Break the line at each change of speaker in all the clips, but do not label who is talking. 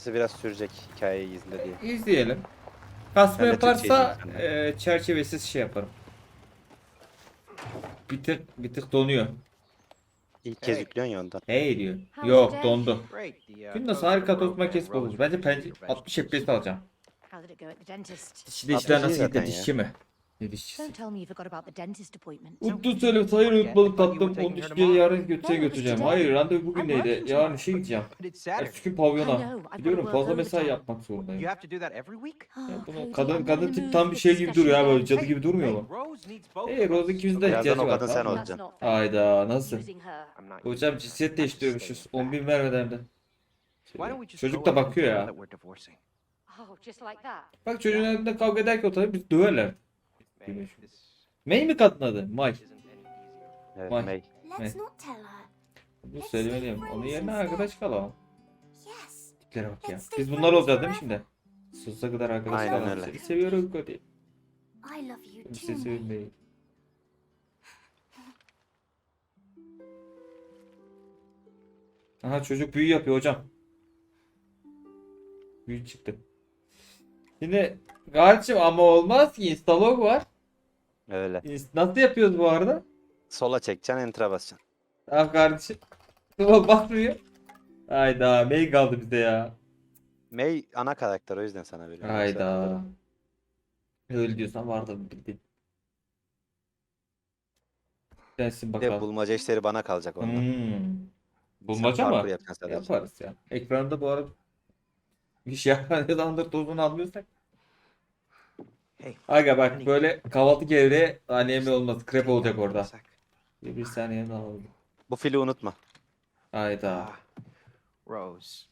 Kasması biraz sürecek hikayeyi izle diye.
İzleyelim. Kasma
Ben de
yaparsa e, çerçevesiz şey yaparım. Bir tık, bir tık donuyor.
İlk kez yüklüyorsun ya ondan.
Hey diyor. Yok dondu.
Uh,
Gün nasıl
toast
harika tost makinesi bulmuş. Bence pence
vegetables.
60 FPS alacağım.
How did it go at the dentist?
Altmış
işler nasıl
zaten
gitti
ya.
dişçi mi? Ne dişçisi?
Don't tell me you forgot about the dentist appointment.
Utlu söyle hayır unutmadık tatlım. Onu dişçiye yarın götüre götüreceğim. Hayır randevu bugün neydi? Yarın işe gideceğim.
But it's Saturday.
Ertesi gün pavyona. Biliyorum
to
fazla mesai yapmak zorundayım.
You have to do that every week?
Ya bunu kadın
I'm
kadın tip tam bir şey gibi duruyor ya böyle cadı gibi durmuyor mu?
Rose needs both
Hey Rose ikimizin de
Birazdan
ihtiyacı
o
var.
kadın sen
tamam mı?
olacaksın.
Hayda nasıl?
I'm not
Hocam cinsiyet değiştiriyormuşuz.
back.
10 bin vermeden de.
Why don't we just
Çocuk
go
da
and
bakıyor
tell
ya.
them that we're divorcing?
Oh.
Bak çocuğun önünde kavga ederken oturup biz döverler.
May,
May mi kadın adı? May.
Evet
Vay.
May.
Let's not tell her.
Bu söylemeliyim. Onun yerine arkadaş kalalım.
Yes.
Tiplere bak ya. Biz bunlar olacağız değil mi şimdi? Sonsuza kadar arkadaş
Aynen
kalalım.
öyle.
Seni seviyorum Cody.
I love you too.
Kimse
May.
sevmeyin. Aha çocuk büyü yapıyor hocam. Büyü çıktı. Şimdi kardeşim ama olmaz ki instalog var.
Öyle.
Nasıl yapıyoruz bu arada?
Sola çekeceksin, enter'a basacaksın.
Tamam kardeşim. Tamam bakmıyor. Hayda May kaldı bize ya.
May ana karakter o yüzden sana veriyorum.
Hayda. Öyle diyorsan vardı bildin. Gelsin
Bir de
bakalım.
bulmaca işleri bana kalacak ondan.
Hmm. Bulmaca
Sen
mı?
parkur yapacaksın sadece.
Yaparız ya. Ekranda bu arada bir şey yapanlardır tozunu almıyorsak.
Hey.
Aga bak
Hani-
böyle kahvaltı gevreği alemi olmaz. Krep olacak orada. Bir, bir saniye daha oldu.
Bu fili unutma.
Hayda.
Ah, Rose.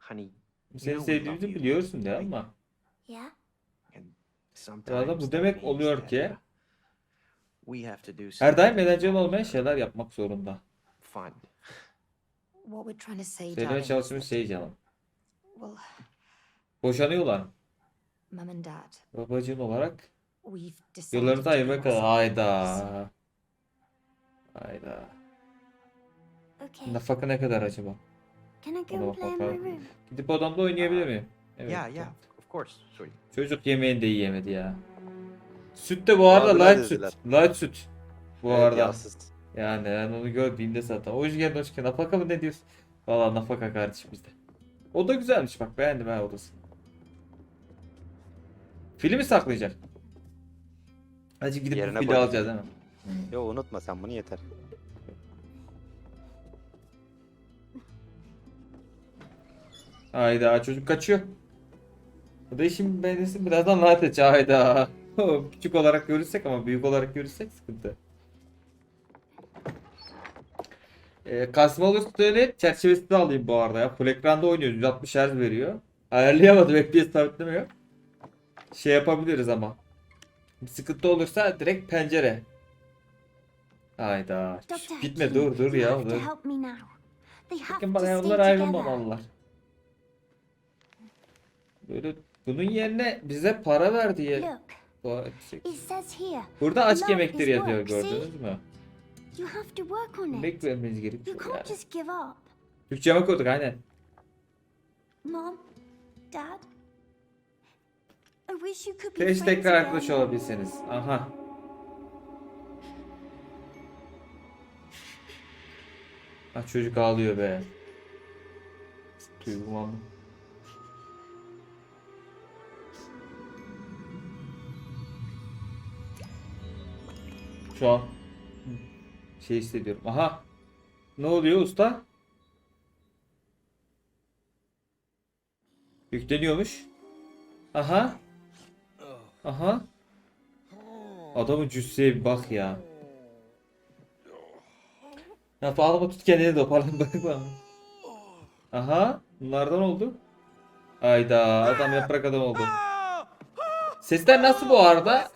Honey,
Seni sevdiğimizi biliyorsun de ama.
Yeah.
sometimes
bu demek oluyor ki- Her daim eğlenceli olmayan şeyler yapmak zorunda.
fun.
Söylemeye çalıştığımız şey canım. Boşanıyorlar.
Dad,
Babacığım olarak
be
ayırmaya kadar. Hayda. Hayda.
Okay.
Nafaka ne kadar acaba?
Can I go
Ona
and play in my
bakalım.
room?
Gidip odamda oynayabilir miyim? Evet.
Yeah, yeah, of course, sweetie.
Çocuk yemeğini de yiyemedi ya. Süt de bu arada light süt. Light süt. Bu
Evet,
arada.
yağsız.
Yani ben onu gördüğümde zaten. O yüzden hoş Nafaka mı ne diyorsun? Valla nafaka kardeşim bizde. O da güzelmiş bak beğendim ha odası. Filmi saklayacak. Hadi gidip
Yerine
bu fili
koy.
alacağız değil mi?
Yo unutma sen bunu yeter.
Hayda çocuk kaçıyor. Bu da işin beğenirsin birazdan rahat edecek hayda. Küçük olarak görürsek ama büyük olarak görürsek sıkıntı. Ee, kasma olursa söyle çerçevesini alayım bu arada ya. Full ekranda oynuyoruz 160 Hz veriyor. Ayarlayamadım FPS sabitlemiyor. Şey yapabiliriz ama. Bir sıkıntı olursa direkt pencere. Hayda. Şş, Gitme dur dur ya dur. Bakın bana
together.
ayrılmamalılar. Böyle bunun yerine bize para ver diye.
Here,
Burada yemekleri
is
yazıyor gördünüz mü? Yemek vermeniz gerekiyor yani. Türkçe mi koyduk aynen.
Mom, Dad, I wish you could be
Keşke
friends
tekrar arkadaş olabilseniz. Aha. Ah çocuk ağlıyor be. Duygulandım. Şu an şey hissediyorum. Aha. Ne oluyor usta? Yükleniyormuş. Aha. Aha. Adamın cüsseye bir bak ya. Ya ağlama tut kendini toparlan bak. Aha. Bunlardan oldu. Ayda adam yaprak adam oldu. Sesler nasıl bu arada?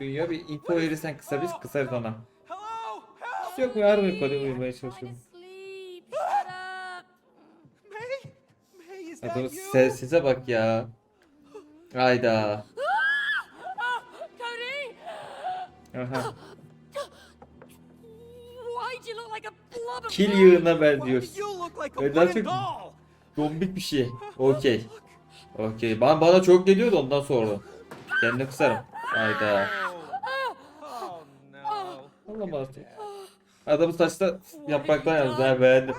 Dünya bir info verirsen kısa biz kısarız ona. Hiç yok yardım hadi uyumaya çalışıyorum. Adamın
you?
se sese bak ya. Ayda.
Cody!
Aha.
Why'd you look like a blob of
Kil yığına
Why
benziyor.
do you look like a
Neden
wooden
çok? Dombik bir şey. Okey. Okey. Bana, bana çok geliyordu ondan sonra. Kendine kısarım. Hayda.
Oh no.
Olamaz. Adamı saçta yapraktan yazdı ha beğendim.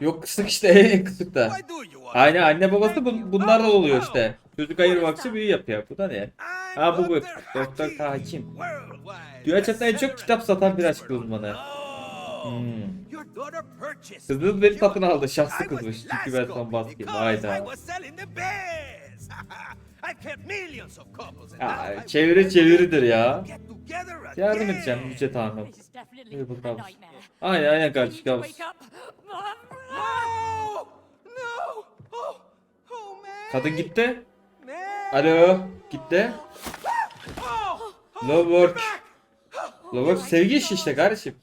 Yok kısık işte kısık da. Aynen anne babası bu, bunlar da oluyor işte. Çocuk ayırmak için büyü yapıyor. Bu da ne? Ha bu bu. Doktor Hakim. Dünya çapında en çok kitap satan bir aşk uzmanı. Hmm. Kızınız beni satın aldı. Şanslı kızmış. Çünkü ben son baskıyım. Hayda. Ya, çeviri çeviridir ya. Yardım edeceğim Yüce Tanrım. Bakalım.
nightmare.
Aynen aynen kardeşim kabus. Kadın gitti. Alo. Gitti. Love work. Love work sevgi işi işte kardeşim.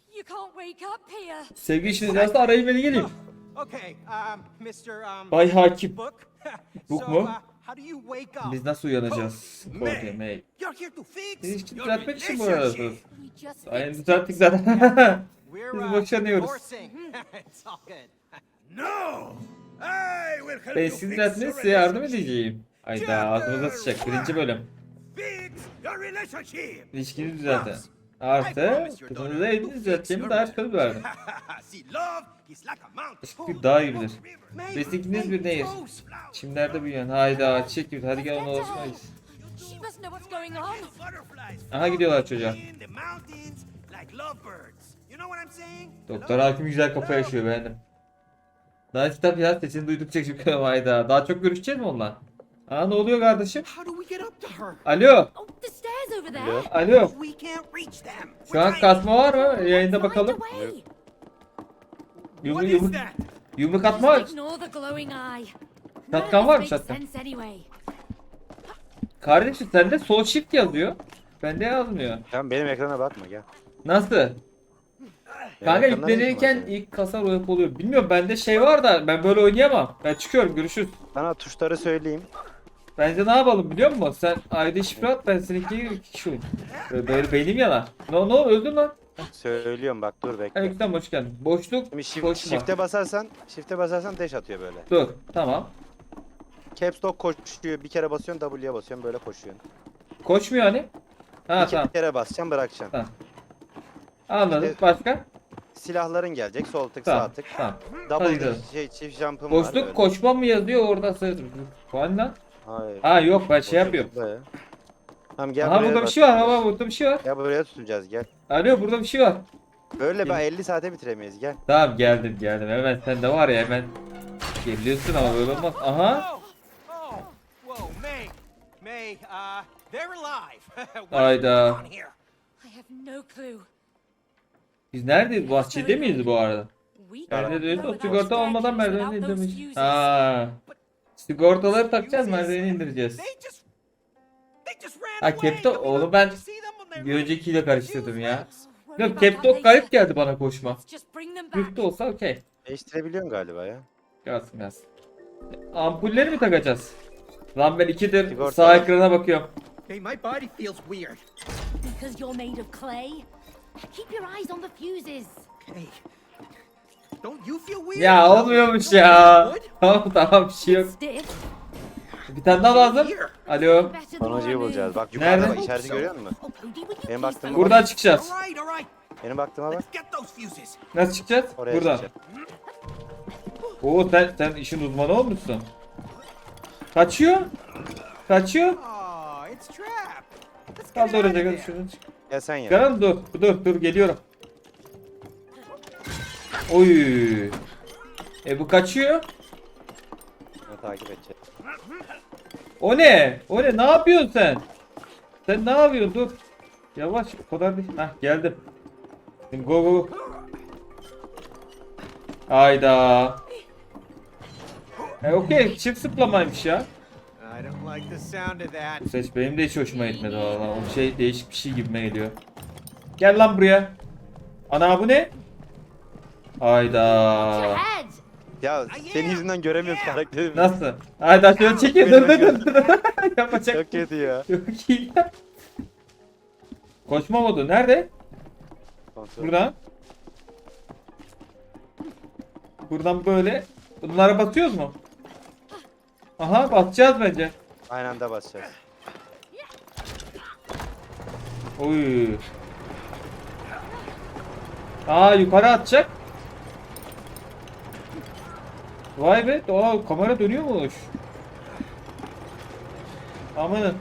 Sevgi işini nasıl arayın beni geleyim.
Um. Um,
Bay Hakim.
Book.
Mu?
uh?
Biz nasıl uyanacağız? Korkuyor May.
You're here to fix
İlişki
your
düzeltmek için.
We just
Aynen düzelttik zaten.
We're
Biz
uh,
boşanıyoruz. Ben
you
sizi
fix
düzeltmeye
your
size yardım
relationship.
edeceğim. Hayda ağzımıza sıçacak. Birinci bölüm. İlişkinizi düzeltin. Artı kızınıza evini düzelteceğimi daha söz verdim. Aşk bir dağ gibidir. Beslediğiniz bir nehir. Çimlerde büyüyen. Hayda çiçek gibi. Hadi gel onu ulaşmayız. Aha gidiyorlar çocuğa. Doktor Hakim güzel kafa yaşıyor beğendim. Daha kitap yaz sesini duydukça çıkıyorum hayda. Daha çok görüşeceğiz mi onunla? Aa ne oluyor kardeşim? Alo.
Oh.
Alo.
Alo.
Them.
Şu an kasma var mı? Yayında bakalım.
way.
Yumruk yumruk. Yumruk atma var. Şatkan var mı şatkan? Kardeşim sende sol shift yazıyor. Bende yazmıyor.
Tamam benim ekrana bakma gel.
Nasıl? Kanka yüklenirken
senin?
ilk kasa royup oluyor. Bilmiyorum bende şey var da ben böyle oynayamam. Ben çıkıyorum görüşürüz.
Sana tuşları söyleyeyim.
Bence ne yapalım biliyor musun? Sen ID şifre at ben seninki gibi iki kişi oynayayım. Böyle, böyle beynim yanar. Ne ne oldu öldün lan?
Söylüyorum bak dur bekle.
Aleyküm hoş geldin. Boşluk
Şimdi shift,
koşma.
shift'e basarsan, shift'e basarsan dash atıyor böyle.
Dur tamam.
Caps lock koşuyor. Bir kere basıyorsun W'ye basıyorsun böyle koşuyorsun.
Koşmuyor hani. Ha
İki
tamam.
kere basacaksın bırakacaksın.
Tamam. Anladım.
İşte-
Başka?
Silahların gelecek sol tık
Tamam.
sağ tık.
Tamam. Hadi
Double
gidelim.
şey, çift jump'ım var
Boşluk
böyle.
koşma mı yazıyor orada sır. Puan lan.
Hayır.
Ha yok ben şey yapıyorum.
burada ya. Tamam gel
Aha
buraya
burada bir şey var. Ha burada bir şey var.
Gel buraya tutacağız gel.
Alo burada bir şey var.
Böyle ben 50 saate bitiremeyiz gel.
Tamam geldim geldim. Hemen sen de var ya hemen geliyorsun ama böyle olmaz. Aha.
Oh, oh, uh,
Hayda. Biz neredeyiz? Bahçede miyiz bu arada?
We
Bende
can't
de
go
o
without
sigorta olmadan
those
indirmiş. Ha. Sigortaları takacağız merdiveni indireceğiz. Ha,
mean,
oğlum ben Bir öncekiyle karıştırdım ya. Yok Captok garip geldi bana koşma. Yurtta olsa okey.
Değiştirebiliyorsun galiba ya.
Gelsin gelsin. Ampulleri mi takacağız? Lan ben ikidir
Sigorta
sağ
var.
ekrana bakıyorum.
Hey, my body feels weird.
Because you're made of clay. Keep your eyes on the fuses.
Hey, don't you feel weird?
Ya olmuyormuş ya. Tamam tamam bir şey yok. Bir tane daha lazım. Alo.
Sonuncuyu bulacağız. Bak yukarıda
Nerede?
bak işareti görüyor musun? Benim
please
baktığım
don't-
Buradan çıkacağız.
Benim baktığıma bak.
Nasıl çıkacağız?
Oraya
Buradan. Oo sen sen işin uzmanı olmuşsun. Kaçıyor. Kaçıyor. Kaldı
there.
gel şunu çık.
Gel sen ya.
Canım dur. Dur dur geliyorum. Oy. E bu kaçıyor.
Takip edeceğiz.
O ne? O ne? Ne yapıyorsun sen? Sen ne yapıyorsun? Dur. Yavaş. O kadar değil. Hah geldim. Şimdi go go. Hayda. E okey. Çift zıplamaymış ya. Bu ses benim de hiç hoşuma gitmedi valla. O şey değişik bir şey gibime geliyor. Gel lan buraya. Ana bu ne? Hayda.
Ya senin yüzünden göremiyoruz karakterimi.
Nasıl? Hayda şöyle çekiyor. Dur dur dur. dur. Yapacak.
Çok kötü ya.
Çok iyi ya. Koşma modu nerede?
Kontrol.
Burada. Buradan böyle. Bunlara basıyoruz mu? Aha basacağız bence.
Aynı anda basacağız.
Oy. Aa yukarı atacak. Vay be. Aa kamera dönüyormuş. Amanın.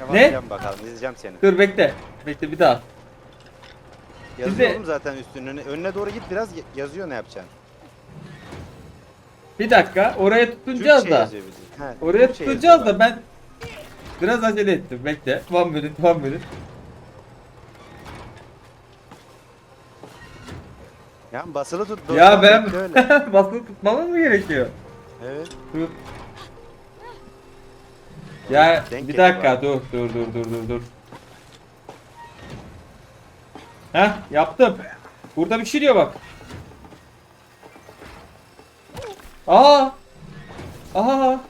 Yavaşlayalım bakalım izleyeceğim seni.
Dur bekle. Bekle bir daha.
Yazıyorum zaten üstünü. Önüne doğru git biraz yazıyor ne yapacaksın.
Bir dakika. Oraya tutunacağız da.
yazıyor bizi. He,
Oraya
Türkçe yazıyor
da ben biraz acele ettim. Bekle. One minute, one minute.
Ya basılı tut.
Ya ben
bekle öyle.
basılı tutmamız mı gerekiyor?
Evet.
Dur. Ya
Denk
bir
geliyor
dakika dur dur dur dur dur dur. Heh yaptım. Burada bir şey diyor bak. Aa! Aa!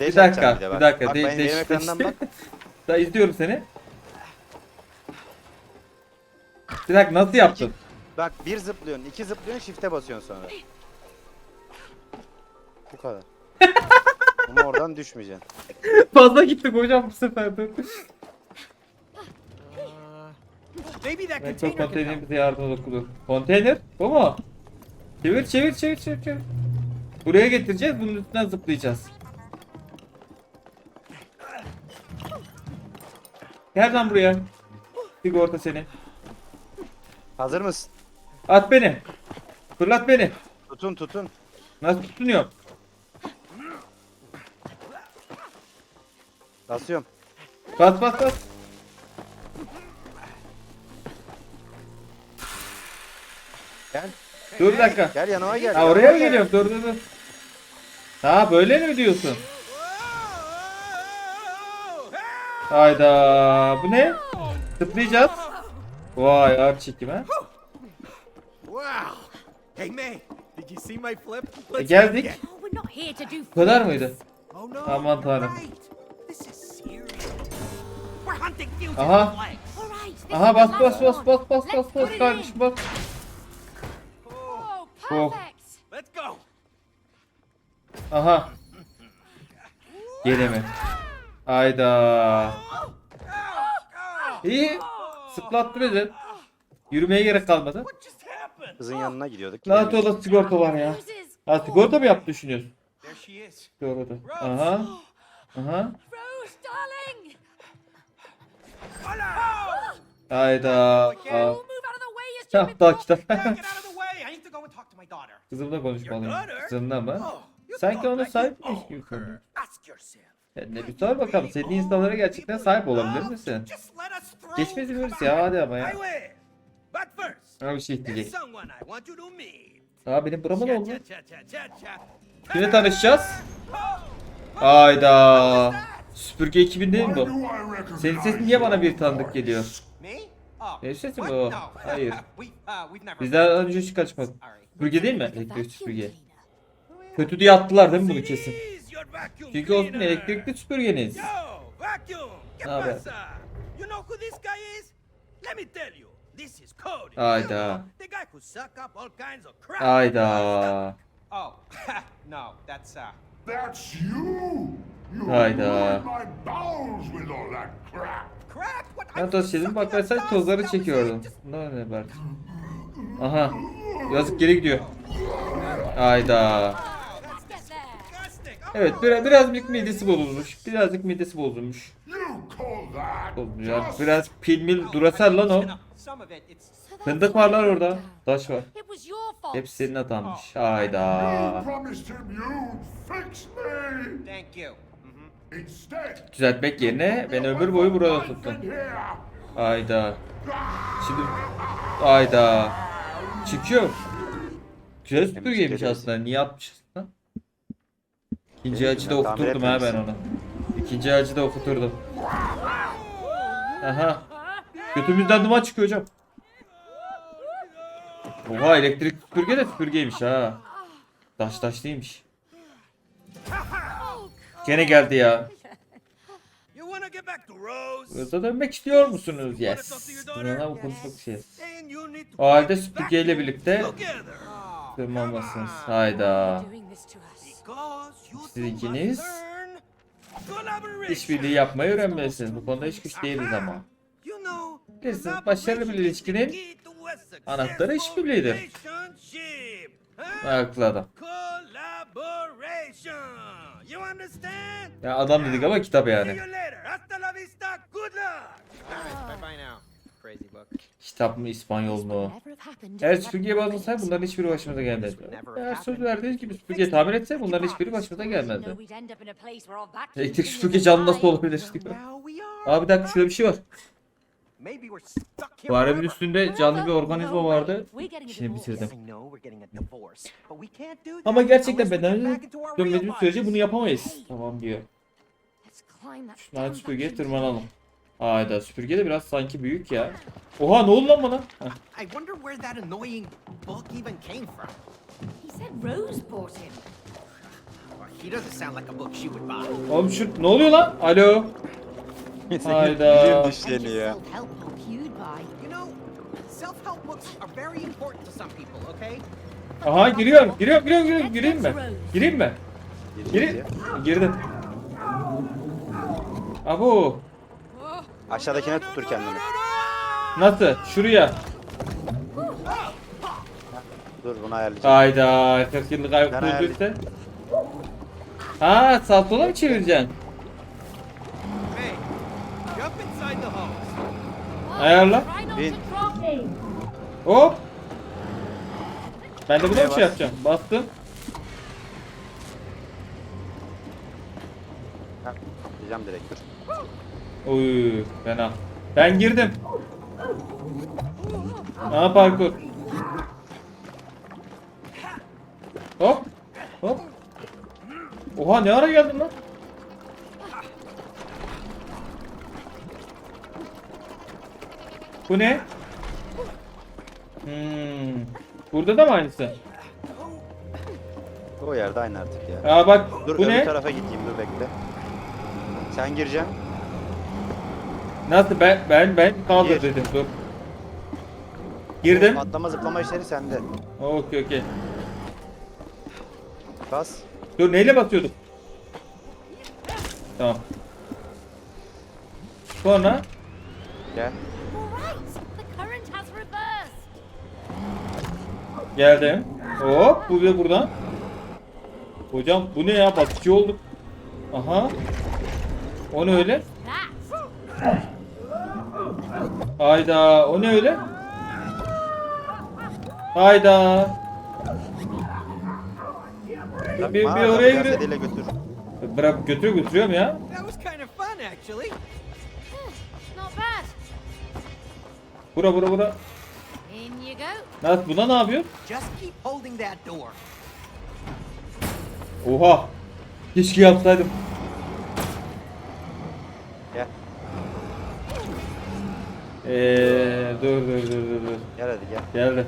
Bir dakika, bir dakika.
Bak
De-
benim, benim ekrandan
deş-
bak.
Daha izliyorum seni. Bir dakika nasıl yaptın?
Bak bir zıplıyorsun, iki zıplıyorsun, shift'e basıyorsun sonra. Bu kadar. Ama oradan düşmeyeceksin.
Fazla gittik hocam bu sefer.
Uh, maybe that
çok
container can help.
yardım dokundu. Konteyner? Bu mu? Çevir çevir çevir çevir çevir. Buraya getireceğiz bunun üstünden zıplayacağız. Gel lan buraya. Sigorta seni.
Hazır mısın?
At beni. Fırlat beni.
Tutun tutun.
Nasıl tutunuyor?
Basıyorum.
Bas bas bas.
Gel.
Dur bir dakika.
Gel yanıma gel.
Ha oraya mı
gel.
geliyorum? Dur dur dur. Ha böyle mi diyorsun? Hayda. Bu ne? Zıplayacağız. Vay ağır çekim ha.
Wow. Hey, May, did you see my flip?
E, geldik.
Oh,
Bu kadar mıydı?
Oh.
Aman tanrım. Aha. Aha bas bas bas bas bas bas bas kardeşim bas.
Oh,
Oh.
perfect.
Let's go.
Aha. Gene mi? Hayda. İyi. Sıplattı bizi. Yürümeye gerek kalmadı.
Kızın yanına gidiyorduk.
Lanet olası sigorta var ya. Ha sigorta mı yaptı düşünüyorsun? Sigorta. Aha. Aha.
Rose, darling.
Hello.
Hayda.
Oh,
kitap.
My daughter.
Kızımla konuşmalıyım. Kızımla mı? Sanki ona sahipmiş gibi
yourself.
Kendine bir sor bakalım. Sevdiğin insanlara gerçekten sahip olabilir misin?
Us through.
Geçmez
on.
ya hadi ama ya. Sana bir şey diyecek. Aa benim burama ne oldu? Kimle tanışacağız? Hayda. Süpürge 2000 değil mi bu? Senin sesin niye bana bir tanıdık geliyor?
Me? Oh.
Ne sesi
what?
bu? Hayır.
uh,
Bizden önce hiç kaçmadı. Süpürge değil mi?
Vacuum
süpürge. Kötü diye attılar değil mi bunu kesin? Çünkü o sizin
cleaner.
elektrikli süpürgeniz.
Yo, vacuum. ¿Qué
Ne haber? Hayda. Hayda.
Oh, no, that's uh.
That's you! You
Hayda. Ben toz yedim bak ben sadece tozları çekiyordum. Ne ne var? Aha. Yazık geri gidiyor. Hayda. Evet biraz, birazcık midesi bozulmuş. Birazcık midesi bozulmuş. Bozulmuş Biraz pilmil durasar lan o. Fındık var lan orada. Taş var. Hepsi senin hatanmış. Hayda. Düzeltmek yerine beni ömür boyu burada tuttun. Hayda. Şimdi hayda. Çıkıyor. Güzel süpürgeymiş aslında. Niye atmışız? İkinci acıda okuturdum ha ben onu. İkinci acıda okuturdum. Aha. Götümüzden duman çıkıyor hocam. Oha elektrik süpürge de süpürgeymiş ha. Taş taş değilmiş. Gene geldi ya. Rose'a dönmek istiyor musunuz? Yes. Buna bu konuşmak şey. O halde
get back
süpürge ile birlikte
together.
tırmanmalısınız. Hayda. Siz ikiniz işbirliği yapmayı öğrenmelisiniz. Bu konuda hiç güç değiliz ama. Bilirsiniz başarılı bir ilişkinin anahtarı işbirliğidir. Ayaklı adam. Ya adam dedik ama kitap yani. Kitap mı İspanyol mu? Eğer süpürgeye
bağlasaydı
bunların hiçbiri başımıza gelmezdi. Eğer söz verdiğiniz gibi süpürge tamir etse bunların hiçbiri başımıza gelmezdi. Elektrik süpürge canlı nasıl olabilir diyor. Abi bir dakika şurada bir şey var.
Faremin
üstünde canlı bir organizma vardı. İşini bitirdim. Ama gerçekten bedene dönmediğimiz sürece bunu yapamayız. Tamam diyor. Şundan süpürgeye tırmanalım. Hayda süpürge de biraz sanki büyük ya. Oha ne oldu lan bana?
I wonder where that annoying book even came from.
He said Rose bought him.
He doesn't sound like a book she would buy.
Oğlum şu ne oluyor lan? Alo. Hayda.
Biliyorum
And
düşeni
just
ya.
self-help book you'd buy.
You know, self-help books are very important to some people, okay?
Aha giriyorum. Giriyorum giriyorum giriyorum. Gireyim mi? Gireyim mi? Giri. Girdim. Abo.
Aşağıdakine tutur kendini.
Nasıl? Şuraya.
Dur bunu ayarlayacağım.
Hayda. 40 yıllık
Ben
durduysa. Ha sağ sola mı çevireceksin?
Hey, jump inside the hose.
Ayarla.
Bin.
Hop. Ben de buna bir şey yapacağım. Bastım.
Ha, Atlayacağım direkt dur.
Oy fena. Ben girdim. Aha parkur. Hop. Hop. Oha ne ara geldin lan? Bu ne? Hmm. Burada da mı aynısı?
O yerde aynı artık ya.
Aa bak
Dur
bu
öbür
ne?
tarafa gideyim dur bekle. Sen gireceksin.
Nasıl ben ben ben kaldır
Gir.
dedim dur. Girdim.
Atlama zıplama işleri sende.
Okey okey.
Bas.
Dur neyle basıyorduk? Tamam. Sonra
Gel.
Geldim. Hop bu da buradan. Hocam bu ne ya batıcı olduk. Aha. O ne öyle? Hayda o ne öyle? Hayda. Bir, bir,
adamı
oraya
biraz
yürü.
eliyle götür.
Bırak götürüyor götürüyorum ya.
That was kind of fun, actually.
Not bad.
Bura bura bura.
In you go.
Nasıl buna ne yapıyor?
Just keep holding that door.
Oha. Keşke yapsaydım. Eee dur dur dur dur dur.
Gel hadi gel.
Geldi.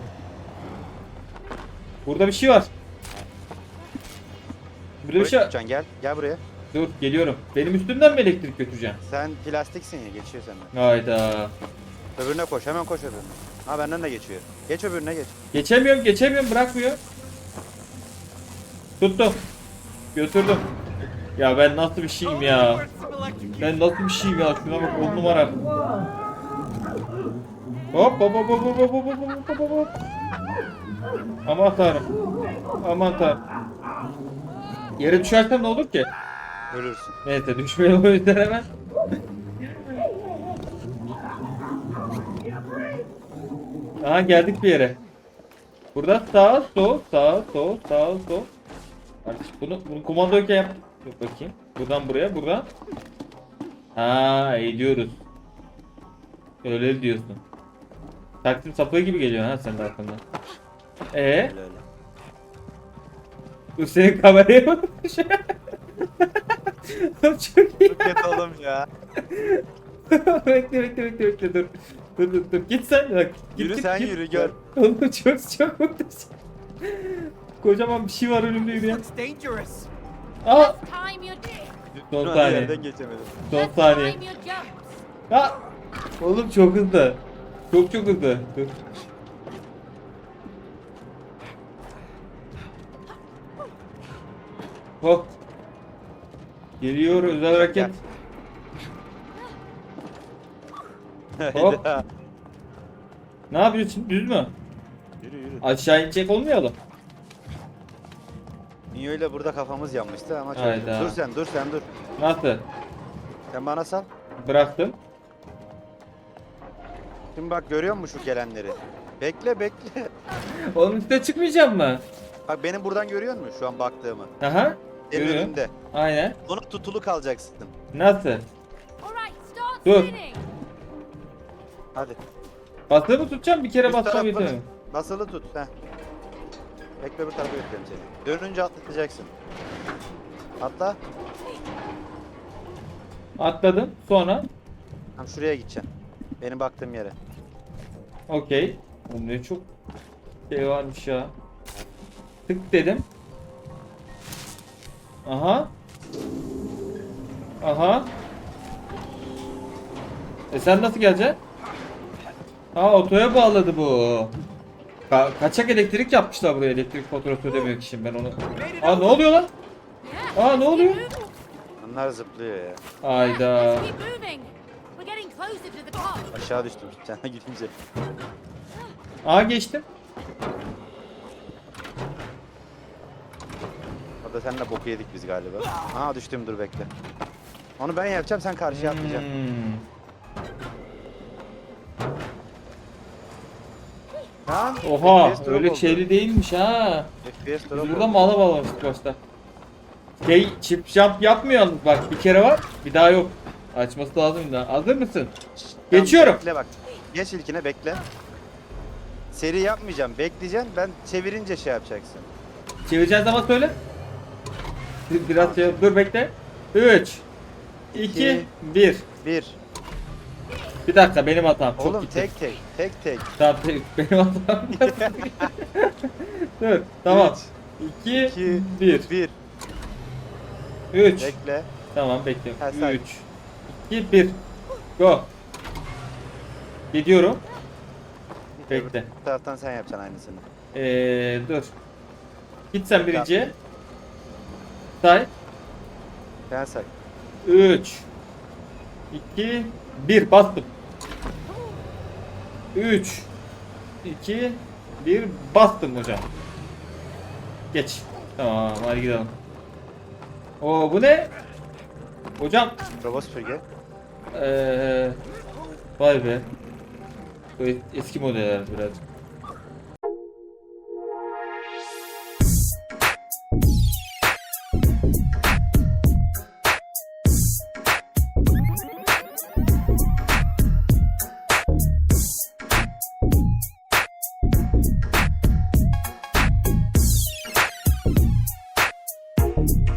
Burada bir şey var. Burada bir
Burayı
şey
tutacaksın gel. Gel buraya.
Dur geliyorum. Benim üstümden mi elektrik götüreceksin?
Sen plastiksin ya geçiyor senden.
Hayda.
Öbürüne koş hemen koş öbürüne. Ha benden de geçiyor. Geç öbürüne geç.
Geçemiyorum geçemiyorum bırakmıyor. Tuttum. Götürdüm. Ya ben nasıl bir şeyim ya? Ben nasıl bir şeyim ya? Şuna bak on numara. Hop hop hop hop hop hop hop hop hop hop hop. Aman tanrım. Aman tanrım. Yere düşersem ne olur ki?
Ölürsün.
Neyse düşmeyi o yüzden hemen. Aha geldik bir yere. Burada sağ sol sağ sol sağ sol. Artık bunu, bunu komandoyken yap. Dur bakayım. Buradan buraya buradan. Ha ediyoruz. Öyle diyorsun. Taksim sapığı gibi geliyor ha sen de aklından. Ee,
Öyle öyle.
dur senin kameraya bak. Çok iyi.
Çok kötü oğlum ya.
bekle bekle bekle bekle dur. Dur dur dur git sen bak. Git,
Yürü
git,
sen
git.
yürü, gör.
Oğlum çok çok muhteşem. Kocaman bir şey var önümde yürüyen.
Looks dangerous.
Aa
Time you did.
Son saniye.
yerden geçemedim.
Son
Just
saniye.
time.
Ha! Oğlum çok hızlı. Çok çok hızlı. Dur. Hop. Geliyor özel hareket. Hop. Ne yapıyorsun? Düz mü?
yürü yürü.
Aşağı inecek mu?
Niye öyle burada kafamız yanmıştı ama çok
Hayda.
Dur sen dur sen dur.
Nasıl?
Sen bana sal.
Bıraktım.
Şimdi bak görüyor musun şu gelenleri? Bekle bekle.
Onun üstüne çıkmayacağım mı?
Bak benim buradan görüyor musun şu an baktığımı?
Aha.
Senin
Görüyorum.
önünde.
Aynen.
Ona tutulu kalacaksın.
Nasıl?
All right, start
Dur.
Hadi.
Basılı mı tutacağım? Bir kere
Üst
bassam
tarafı-
yeter mi?
Basılı tut. Heh. Bekle bir tarafa götüreyim seni. Dönünce atlatacaksın. Atla.
Atladım. Sonra.
Tam şuraya gideceksin. Benim baktığım yere.
Okey. Oğlum ne çok şey varmış ya. Tık dedim. Aha. Aha. E sen nasıl geleceksin? Ha otoya bağladı bu. Ka- kaçak elektrik yapmışlar buraya elektrik faturası ödemek için ben onu. Aa ne oluyor lan? Aa ne oluyor?
Onlar zıplıyor ya.
Ayda.
Aşağı düştüm sana gidince.
Aa geçtim.
Orada seninle boku yedik biz galiba. Aha düştüm dur bekle. Onu ben yapacağım sen karşıya atlayacaksın.
Hmm.
Ha?
Oha
FPS drop
öyle
oldu.
şeyli değilmiş ha.
FPS
Biz burada
oldu.
mala bağlamıştık başta. Şey chip jump yapmıyor bak bir kere var bir daha yok. Açması lazım daha. Hazır mısın?
Tamam,
Geçiyorum.
Bekle bak. Geç ilkine bekle. Seri yapmayacağım. Bekleyeceksin. Ben çevirince şey yapacaksın.
Çevireceğin zaman söyle. Bir- Biraz şey, dur bekle. 3 2
İki.
1
Bir.
Bir dakika benim hatam. Çok
Oğlum
gitti.
tek tek. Tek tek.
Tamam tek, benim hatam. dur tamam. 2
İki.
1
Bir.
3
Bekle.
Tamam bekliyorum.
Ha, sen.
3 2 1 Go. Gidiyorum. Bekle.
Bu taraftan sen yapacaksın aynısını.
Ee, dur. Git sen birinciye. Say.
Ben say.
3 2 1 bastım. 3 2 1 bastım hocam. Geç. Tamam hadi gidelim. Oo bu ne? Hocam
Robot süpürge.
Eee vay be. Bu eski modeller birazcık.